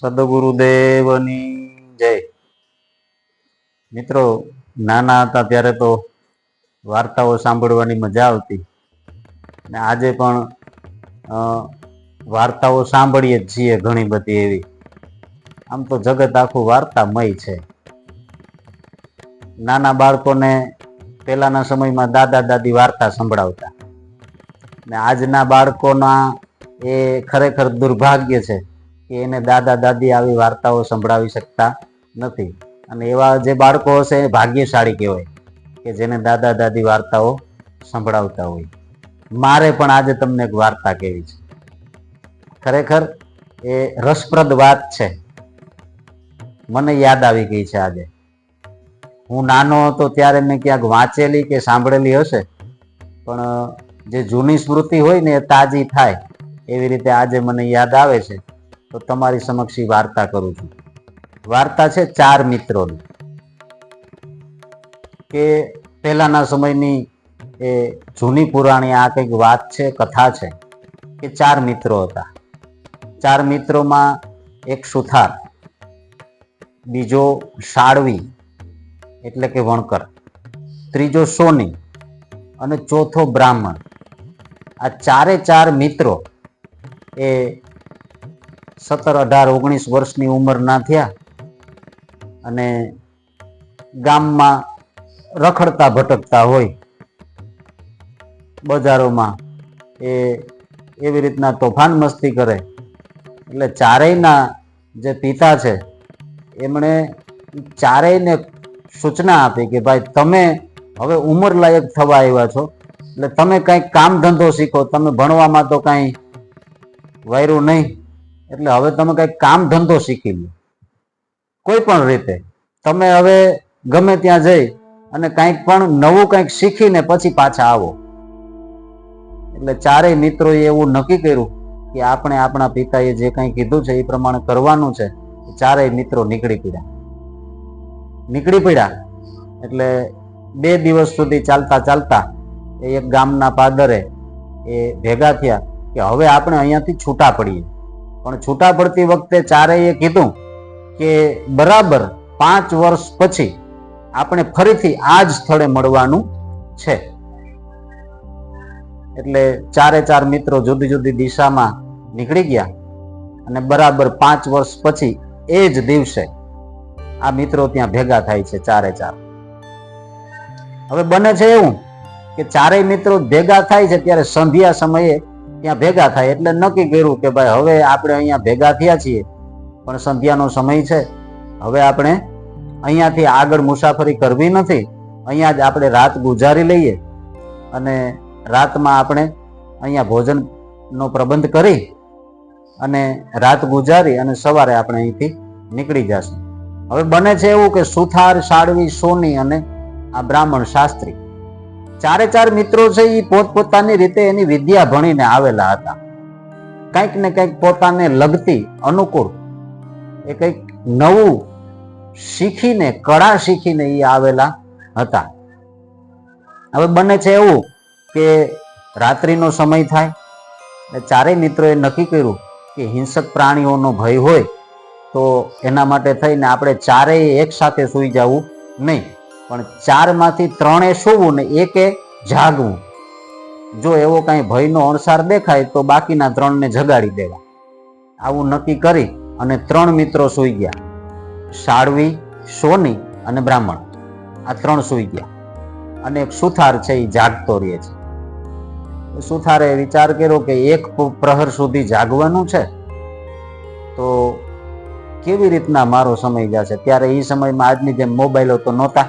સદગુરુદેવની જય. મિત્રો, નાના હતા ત્યારે તો વાર્તાઓ સાંભળવાની મજા આવતી. ને આજે પણ વાર્તાઓ સાંભળીએ જ છીએ ઘણી બધી એવી. આમ તો જગત આખું વાર્તામય છે. નાના બાળકોને પહેલાના સમયમાં દાદા દાદી વાર્તા સંભળાવતા. ને આજના બાળકોના એ ખરેખર દુર્ભાગ્ય છે. કે એને દાદા દાદી આવી વાર્તાઓ સંભળાવી શકતા નથી. અને એવા જે બાળકો હશે એ ભાગ્યશાળી કહેવાય કે જેને દાદા દાદી વાર્તાઓ સંભળાવતા હોય. મારે પણ આજે તમને એક વાર્તા કહેવી છે. ખરેખર એ રસપ્રદ વાત છે. મને યાદ આવી ગઈ છે આજે. હું નાનો હતો ત્યારે મેં ક્યાંક વાંચેલી કે સાંભળેલી હશે, પણ જે જૂની સ્મૃતિ હોય ને એ તાજી થાય એવી રીતે આજે મને યાદ આવે છે. તો તમારી સમક્ષ વાર્તા કરું છું. વાર્તા છે ચાર મિત્રોની. કે પહેલાના સમયની એ જૂની પુરાણી આ કંઈક વાત છે, કથા છે, કે ચાર મિત્રો હતા. ચાર મિત્રોમાં એક સુથાર, બીજો સાળવી એટલે કે વણકર, ત્રીજો સોની અને ચોથો બ્રાહ્મણ. આ ચારે ચાર મિત્રો એ સત્તર અઢાર ઓગણીસ વર્ષની ઉંમરના થયા અને ગામમાં રખડતા ભટકતા હોય. બજારોમાં એ એવી રીતના તોફાન મસ્તી કરે. એટલે ચારેયના જે પિતા છે, એમણે ચારેયને સૂચના આપી કે ભાઈ તમે હવે ઉંમર લાયક થવા આવ્યા છો. એટલે તમે કંઈક કામ ધંધો શીખો, તમે ભણવામાં તો કાંઈ વાયરું નહીં. એટલે હવે તમે કંઈક કામ ધંધો શીખી લો. કોઈ પણ રીતે. તમે હવે ગમે ત્યાં જઈ અને કંઈક પણ નવું કંઈક શીખીને પછી પાછા આવો. એટલે ચારેય મિત્રોએ એવું નક્કી કર્યું કે આપણે આપણા પિતાએ જે કંઈ કીધું છે એ પ્રમાણે કરવાનું છે. ચારેય મિત્રો નીકળી પડ્યા. નીકળી પડ્યા. એટલે બે દિવસ સુધી ચાલતા ચાલતા એ એક ગામના પાદરે એ ભેગા થયા કે હવે આપણે અહીંયાથી છૂટા પડીએ. પણ છૂટા પડતી વખતે ચારેય કીધું કે બરાબર પાંચ વર્ષ પછી આપણે ફરીથી આ જ સ્થળે મળવાનું છે. એટલે ચારે ચાર મિત્રો જુદી જુદી દિશામાં નીકળી ગયા અને બરાબર પાંચ વર્ષ પછી એ જ દિવસે આ મિત્રો ત્યાં ભેગા થાય છે ચારે ચાર. હવે બને છે એવું કે ચારેય મિત્રો ભેગા થાય છે ત્યારે સંધ્યા સમયે ત્યાં ભેગા થાય એટલે નક્કી કર્યું કે ભાઈ હવે આપણે અહીંયા ભેગા થયા છીએ, પણ સંધ્યાનો સમય છે. હવે આપણે અહીંયાથી આગળ મુસાફરી કરવી નથી. અહીંયા જ આપણે રાત ગુજારી લઈએ અને રાતમાં આપણે અહીંયા ભોજનનો પ્રબંધ કરી અને રાત ગુજારી અને સવારે આપણે અહીંથી નીકળી જશું. હવે બને છે એવું કે સુથાર, સાડવી, સોની અને આ બ્રાહ્મણ શાસ્ત્રી ચારે ચાર મિત્રો છે એ પોતપોતાની રીતે એની વિદ્યા ભણીને આવેલા હતા. કંઈક ને કંઈક પોતાને લગતી, અનુકૂળ, એ કંઈક નવું શીખીને, કળા શીખીને એ આવેલા હતા. હવે બને છે એવું કે રાત્રિનો સમય થાય એટલે ચારેય મિત્રોએ નક્કી કર્યું કે હિંસક પ્રાણીઓનો ભય હોય તો એના માટે થઈને આપણે ચારેય એક સાથે સૂઈ જવું નહીં. પણ ચારમાંથી ત્રણે સૂવું ને એકે જાગવું. જો એવો કાંઈ ભયનો અણસાર દેખાય તો બાકીના ત્રણને જગાડી દેવા. આવું નક્કી કરી અને ત્રણ મિત્રો સૂઈ ગયા. સાળવી, સોની અને બ્રાહ્મણ. આ ત્રણ સૂઈ ગયા. અને એક સુથાર છે એ જાગતો રહે છે. સુથારે વિચાર કર્યો કે એક પ્રહર સુધી જાગવાનું છે. તો કેવી રીતના મારો સમય જશે ત્યારે એ સમયમાં આજની જેમ મોબાઈલો તો નહોતા.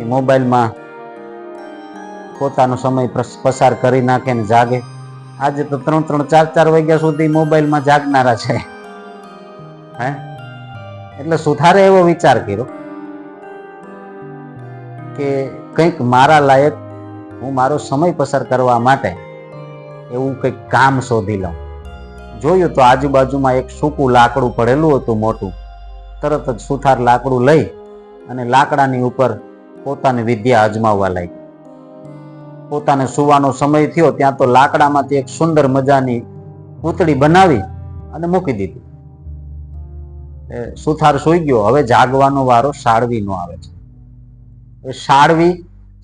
એ મોબાઈલમાં પોતાનો સમય પસાર કરી નાખે ને જાગે. આજે તો ત્રણ ત્રણ, ચાર ચાર વાગ્યા સુધી મોબાઈલમાં જાગનારા છે. હે? એટલે સુથારે એવો વિચાર કર્યો? કે કંઈક મારા લાયક હું મારો સમય પસાર કરવા માટે એવું કંઈક કામ શોધી લઉં. જોયું તો આજુબાજુમાં એક સૂકું લાકડું પડેલું હતું મોટું. તરત જ સુથાર લાકડું લઈ અને લાકડાની ઉપર પોતાની વિદ્યા અજમાવવા લાગી. પોતાને સુવાનો સમય થયો ત્યાં તો લાકડામાંથી એક સુંદર મજાની પૂતળી બનાવી અને મૂકી દીધી. સુથાર સુઈ ગયો. હવે જાગવાનો વારો સાળવીનો આવે છે. સાળવી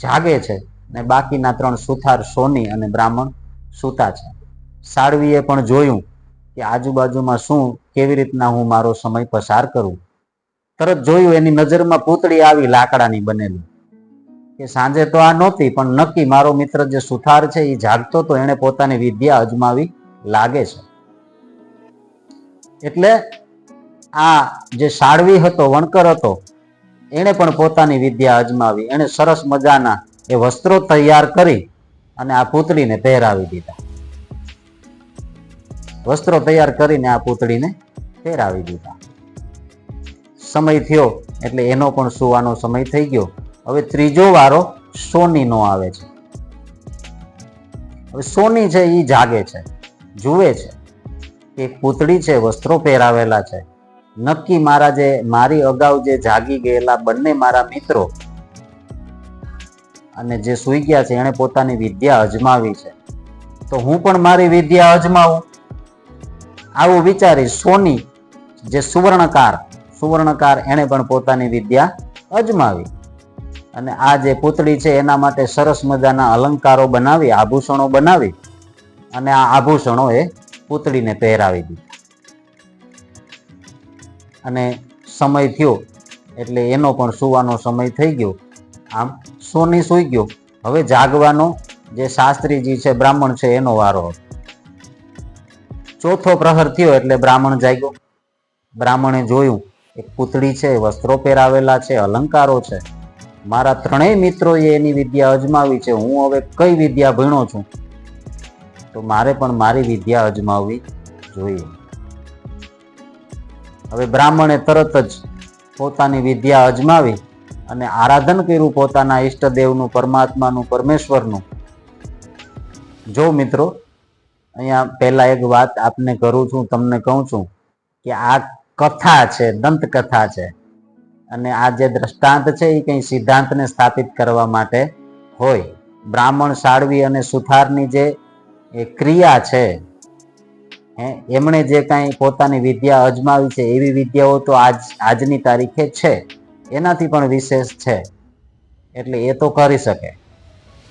જાગે છે ને બાકીના ત્રણ સુથાર સોની અને બ્રાહ્મણ સૂતા છે. સાળવીએ પણ જોયું કે આજુબાજુમાં શું, કેવી રીતના હું મારો સમય પસાર કરું? તરત જોયું એની નજરમાં પૂતળી આવી લાકડાની બનેલી. કે સાંજે તો આ નહોતી, પણ નક્કી મારો મિત્ર જે સુથાર છે એ જાગતો તો એને પોતાની વિદ્યા અજમાવી લાગે છે. એટલે આ જે સાળવી હતો, વણકર હતો, એણે પણ પોતાની વિદ્યા અજમાવી. એણે સરસ મજાના એ વસ્ત્રો તૈયાર કરી અને આ પૂતળીને પહેરાવી દીધા. વસ્ત્રો તૈયાર કરીને આ પૂતળીને પહેરાવી દીધા. સમય થયો એટલે એનો પણ સુવાનો સમય થઈ ગયો. હવે ત્રીજો વારો સોનીનો આવે છે. હવે સોની છે એ જાગે છે, જુએ છે કે પૂતળી છે, વસ્ત્રો પહેરાવેલા છે. નક્કી મારા જે, મારી અગાઉ જે જાગી ગયેલા બંને મારા મિત્રો અને જે સૂઈ ગયા છે, એણે પોતાની વિદ્યા અજમાવી છે. તો હું પણ મારી વિદ્યા અજમાવું? આવું વિચારી સોની, જે સુવર્ણકાર સુવર્ણકાર એણે પણ પોતાની વિદ્યા અજમાવી. અને આ જે પૂતળી છે, એના માટે સરસ મજાના અલંકારો બનાવી, આભૂષણો બનાવી અને આ આભૂષણો એ પૂતળીને પહેરાવી દીધી. અને સમય થયો, એટલે એનો પણ સુવાનો સમય થઈ ગયો. આમ સોની સૂઈ ગયો. હવે જાગવાનો જે શાસ્ત્રીજી છે, બ્રાહ્મણ છે, એનો વારો હતો. ચોથો પ્રહર થયો, એટલે બ્રાહ્મણ જાગ્યો. બ્રાહ્મણે જોયું એક પૂતળી છે, વસ્ત્રો પહેરાવેલા છે, અલંકારો છે. મારા ત્રણેય મિત્રોએ એની વિદ્યા અજમાવી છે. હું હવે કઈ વિદ્યા ભણ્યો છું? તો મારે પણ મારી વિદ્યા અજમાવવી જોઈએ. હવે બ્રાહ્મણે તરત જ પોતાની વિદ્યા અજમાવી અને આરાધન કર્યું પોતાના ઈષ્ટદેવનું, પરમાત્માનું, પરમેશ્વરનું. જો મિત્રો, અહીંયા પહેલાં એક વાત આપને કરું છું, તમને કહું છું કે આ કથા છે, દંતકથા છે. અને આ જે દ્રષ્ટાંત છે એ કઈ સિદ્ધાંતને સ્થાપિત કરવા માટે હોય. બ્રાહ્મણ સાળવી અને સુથારની જે ક્રિયા છે, હે, એમણે જે કાંઈ પોતાની વિદ્યા અજમાવી છે, એવી વિદ્યાઓ તો આજ, આજની તારીખે છે. એનાથી પણ વિશેષ છે. એટલે એ તો કરી શકે.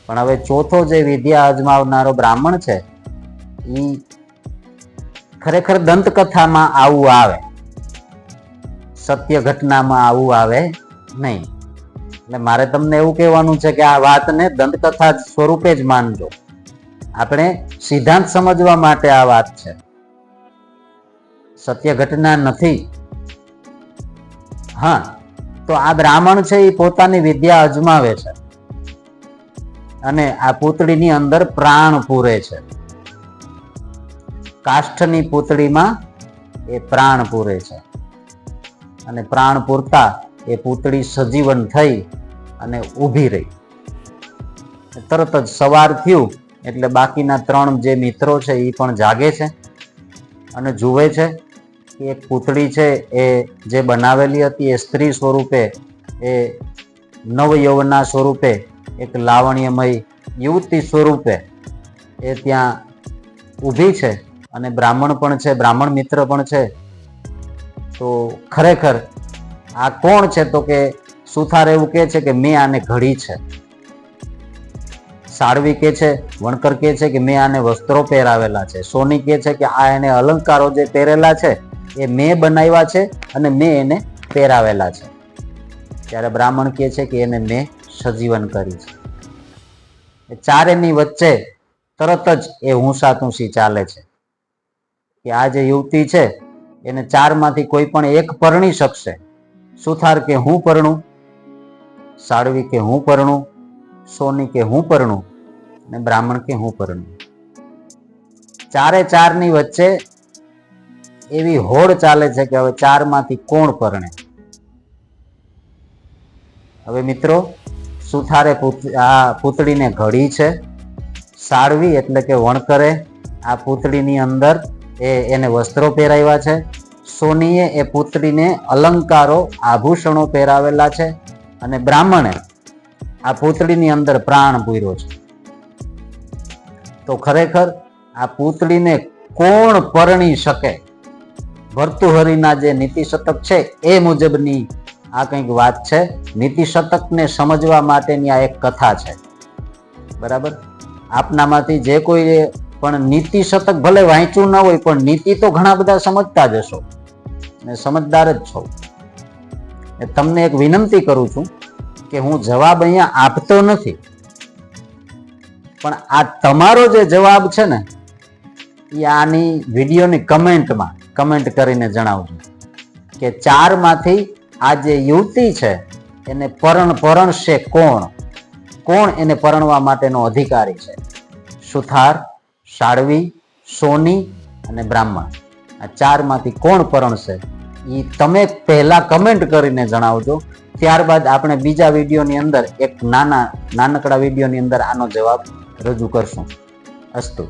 પણ હવે ચોથો જે વિદ્યા અજમાવનારો બ્રાહ્મણ છે એ ખરેખર દંતકથામાં આવું આવે. સત્ય ઘટનામાં આવું આવે નહીં. એટલે મારે તમને એવું કહેવાનું છે કે આ વાતને દંતકથા સ્વરૂપે જ માનજો. આપણે સિદ્ધાંત સમજવા માટે આ વાત છે. સત્ય ઘટના નથી. હા, તો આ બ્રાહ્મણ છે એ પોતાની વિદ્યા અજમાવે છે. અને આ પૂતળીની અંદર પ્રાણ પૂરે છે. કાષ્ઠની પૂતળીમાં એ પ્રાણ પૂરે છે. અને પ્રાણ પૂરતા એ પૂતળી સજીવન થઈ અને ઊભી રહી. તરત જ સવાર થયું, એટલે બાકીના ત્રણ જે મિત્રો છે એ પણ જાગે છે અને જુએ છે કે એક પૂતળી છે એ જે બનાવેલી હતી એ સ્ત્રી સ્વરૂપે, એ નવયૌવના સ્વરૂપે, એક લાવણ્યમય યુવતી સ્વરૂપે એ ત્યાં ઊભી છે અને બ્રાહ્મણ પણ છે, બ્રાહ્મણ મિત્ર પણ છે તો ખરેખર આ કોણ છે તો કે સુથાર એવું કહે છે કે મેં આને ઘડી છે. સાળવી કે છે, વણકર કે છે કે મેં આને વસ્ત્રો પહેરાવેલા છે. સોની કે છે કે આ એને અલંકારો જે પહેરેલા છે એ મેં બનાવ્યા છે અને મેં એને પહેરાવેલા છે. ત્યારે બ્રાહ્મણ કે છે કે એને મેં સજીવન કરી છે. ચારેની વચ્ચે તરત જ એ હુંસાતુંસી તુંસી ચાલે છે. કે આ જે યુવતી છે એને ચારમાંથી કોઈ પણ એક પરણી શકશે. સુથાર કે હું પરણું? સાળવી કે હું પરણું? સોની કે હું પરણું? અને બ્રાહ્મણ કે હું પરણું? ચારે ચારની વચ્ચે એવી હોડ ચાલે છે કે હવે ચારમાંથી કોણ પરણે? હવે મિત્રો, સુથારે આ પૂતળીને ઘડી છે. સાળવી એટલે કે વણકરે આ પૂતળીની અંદર એ એને વસ્ત્રો પહેરાવ્યા છે. સોનીએ એ પુત્રીને અલંકારો, આભૂષણો પહેરાવેલા છે અને બ્રાહ્મણે આ પુતળીની અંદર પ્રાણ પૂર્યો છે. તો ખરેખર આ પૂતળીને કોણ પરણી શકે? ભર્તુહરીના જે નીતિશતક છે એ મુજબની આ કંઈક વાત છે. નીતિશતકને સમજવા માટેની આ એક કથા છે. બરાબર? આપનામાંથી જે કોઈ પણ નીતિ શતક ભલે વાંચ્યું ન હોય, પણ નીતિ તો ઘણા બધા સમજતા જ હશો. ને સમજદાર જ છો. તમને એક વિનંતી કરું છું કે હું જવાબ અહીંયા આપતો નથી. પણ આ તમારો જે જવાબ છે ને, એ આની વિડીયોની કમેન્ટમાં, કમેન્ટ કરીને જણાવજો. કે ચારમાંથી આ જે યુવતી છે, એને પરણ પરણશે કોણ? કોણ એને પરણવા માટેનો અધિકારી છે? સુથાર સાળવી સોની અને બ્રાહ્મણ. આ ચારમાંથી કોણ પરણશે એ તમે પહેલા કમેન્ટ કરીને જણાવજો. ત્યારબાદ આપણે બીજા વિડીયોની અંદર, એક નાના, નાનકડા વિડીયોની અંદર આનો જવાબ રજૂ કરશું. અસ્તુ.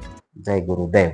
જય ગુરુદેવ.